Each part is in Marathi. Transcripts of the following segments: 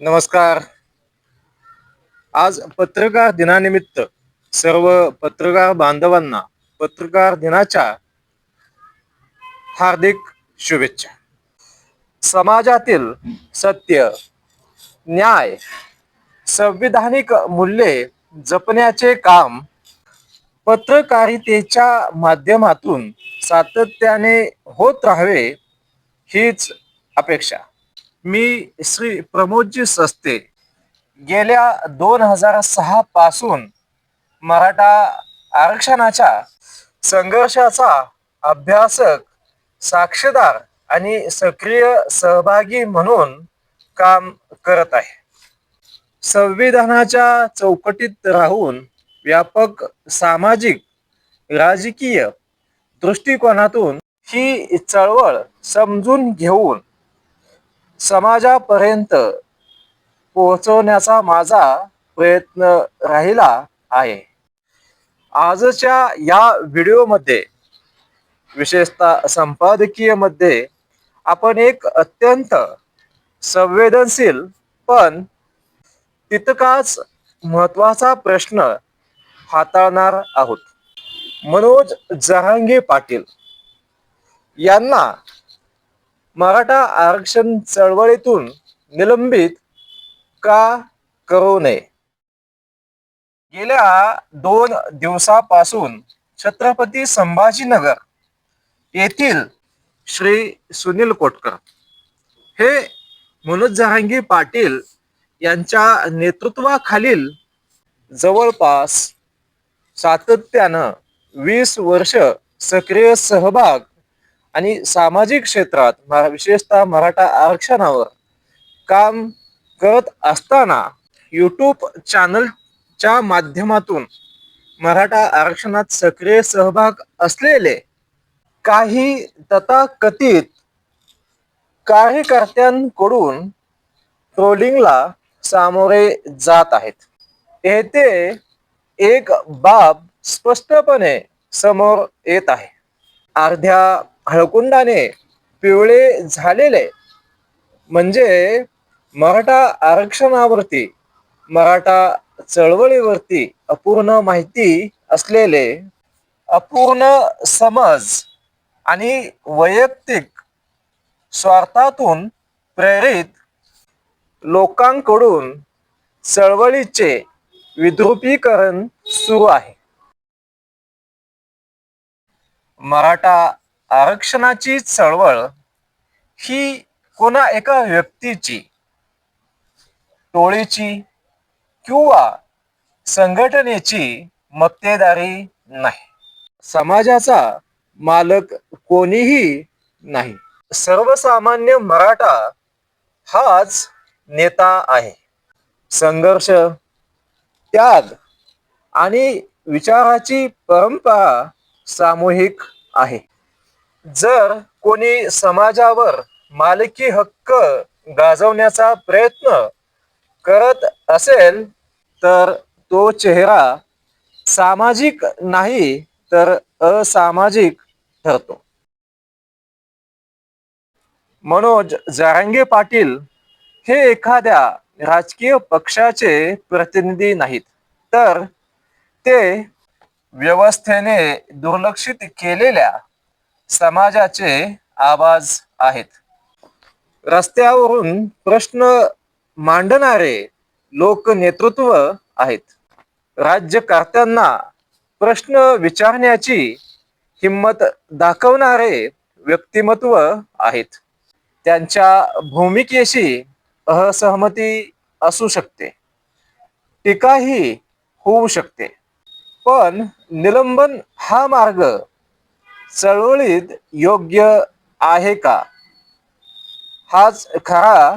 नमस्कार. आज पत्रकार दिनानिमित्त सर्व पत्रकार बांधवांना पत्रकार दिनाच्या हार्दिक शुभेच्छा. समाजातील सत्य न्याय संविधानिक मूल्ये जपण्याचे काम पत्रकारितेच्या माध्यमातून सातत्याने होत राहावे हीच अपेक्षा. मी श्री प्रमोदजी सस्ते गेल्या दोन हजार सहा पासून मराठा आरक्षणाच्या संघर्षाचा अभ्यासक साक्षीदार आणि सक्रिय सहभागी म्हणून काम करत आहे. संविधानाच्या चौकटीत राहून व्यापक सामाजिक राजकीय दृष्टिकोनातून ही चळवळ समजून घेऊन समाजापर्यंत पोहोचवण्याचा माझा प्रयत्न राहिला आहे. आजच्या या व्हिडिओमध्ये विशेषतः संपादकीयमध्ये आपण एक अत्यंत संवेदनशील पण तितकाच महत्त्वाचा प्रश्न हाताळणार आहोत. मनोज जहांगीर पाटील यांना मराठा आरक्षण चळवळीतून निलंबित का करू नये? गेल्या दोन दिवसापासून छत्रपती संभाजीनगर येथील श्री सुनील कोटकर हे मनोज जहांगीर पाटील यांच्या नेतृत्वाखालील जवळपास सातत्यानं वीस वर्ष सक्रिय सहभाग आणि सामाजिक क्षेत्रात म- विशेषतः मराठा आरक्षणावर काम करत असताना यूट्यूब चॅनलच्या माध्यमातून मराठा आरक्षणात सक्रिय सहभाग असलेले काही तथाकथित कार्यकर्त्यांकडून ट्रोलिंगला सामोरे जात आहेत. येथे एक बाब स्पष्टपणे समोर येत आहे. अर्ध्या हळकुंडाने पिवळे झालेले म्हणजे मराठा आरक्षणावरती मराठा चळवळीवरती अपूर्ण माहिती असलेले अपूर्ण समज आणि वैयक्तिक स्वार्थातून प्रेरित लोकांकडून चळवळीचे विद्रुपीकरण सुरू आहे. मराठा आरक्षणाची चळवळ ही कोणा एका व्यक्तीची टोळीची किंवा संघटनेची मक्तेदारी नाही. समाजाचा मालक कोणीही नाही. सर्वसामान्य मराठा हाच नेता आहे. संघर्ष त्याग आणि विचाराची परंपरा सामूहिक आहे. जर कोणी समाजावर मालकी हक्क गाजवण्याचा प्रयत्न करत असेल तर तो चेहरा सामाजिक नाही तर असामाजिक ठरतो. मनोज जारंगे पाटील हे एखाद्या राजकीय पक्षाचे प्रतिनिधी नाहीत तर ते व्यवस्थेने दुर्लक्षित केलेल्या समाजाचे आवाज आहेत. रस्त्यावरून प्रश्न मांडणारे लोक नेतृत्व आहेत. राज्यकर्त्यांना प्रश्न विचारण्याची हिंमत दाखवणारे व्यक्तिमत्व आहेत. त्यांच्या भूमिकेशी असहमती असू शकते. टीकाही होऊ शकते. पण निलंबन हा मार्ग चळवळीत योग्य आहे का? हाच खरा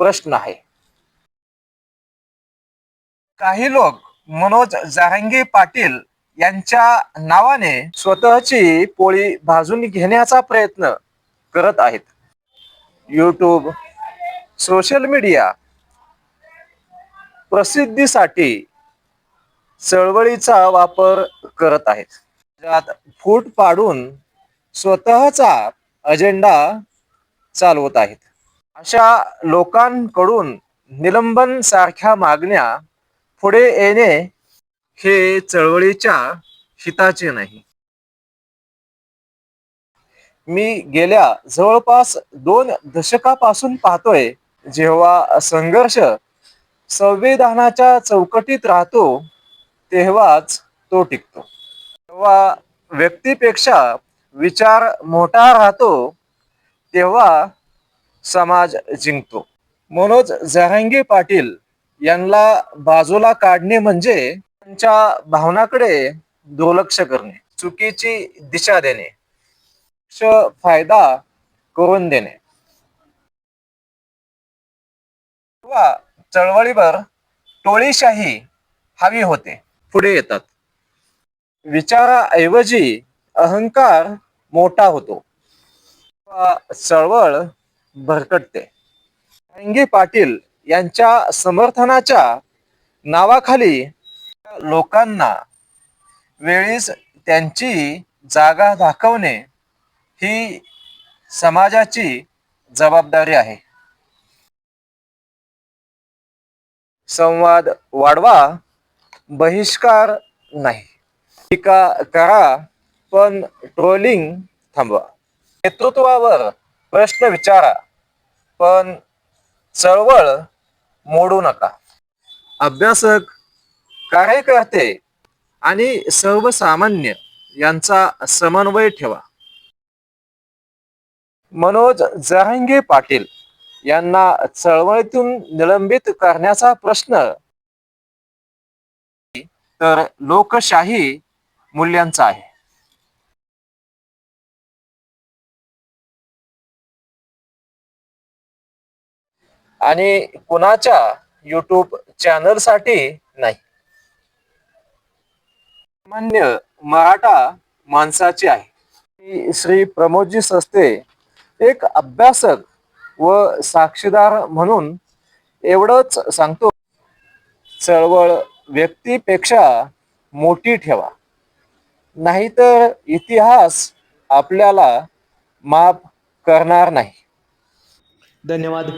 प्रश्न आहे. काही लोक मनोज जारंगे पाटील यांच्या नावाने स्वतःची पोळी भाजून घेण्याचा प्रयत्न करत आहेत. यूट्यूब सोशल मीडिया प्रसिद्धीसाठी चळवळीचा वापर करत आहेत. त्यात फूट पाडून स्वतःचा अजेंडा चालवत आहेत. अशा लोकांकडून निलंबन सारख्या मागण्या पुढे येणे हे चळवळीच्या हिताचे नाही. मी गेल्या जवळपास दोन दशकापासून पाहतोय जेव्हा संघर्ष संविधानाच्या चौकटीत राहतो तेव्हाच तो टिकतो. तेव्हा व्यक्तीपेक्षा विचार मोठा राहतो तेव्हा समाज जिंकतो. मनोज जरांगे पाटील यांना बाजूला काढणे म्हणजे त्यांच्या भावनाकडे दुर्लक्ष करणे चुकीची दिशा देणे फायदा करून देणे. किंवा चळवळीवर टोळीशाही हवी होते. पुढे येतात. विचाराऐवजी अहंकार मोठा होतो. चळवळ भरकटते. रंगे पाटील यांच्या समर्थनाच्या नावाखाली लोकांना वेळीच त्यांची जागा दाखवणे ही समाजाची जबाबदारी आहे. संवाद वाढवा बहिष्कार नाही. टीका करा पण ट्रोलिंग थांबवा. नेतृत्वावर प्रश्न विचारा पण चळवळ मोडू नका. अभ्यासक कार्यकर्ते आणि सर्वसामान्य यांचा समन्वय ठेवा. मनोज जरांगे पाटील यांना चळवळीतून निलंबित करण्याचा प्रश्न. तर लोकशाही मूल्यांचा आहे. आणि कुणाच्या युट्यूब चॅनलसाठी नाही. सामान्य मराठा माणसाची आहे. श्री प्रमोदजी सस्ते एक अभ्यासक व साक्षीदार म्हणून एवढंच सांगतो. चळवळ व्यक्तीपेक्षा मोठी ठेवा. नाहीतर इतिहास आपल्याला माफ करणार नाही. धन्यवाद.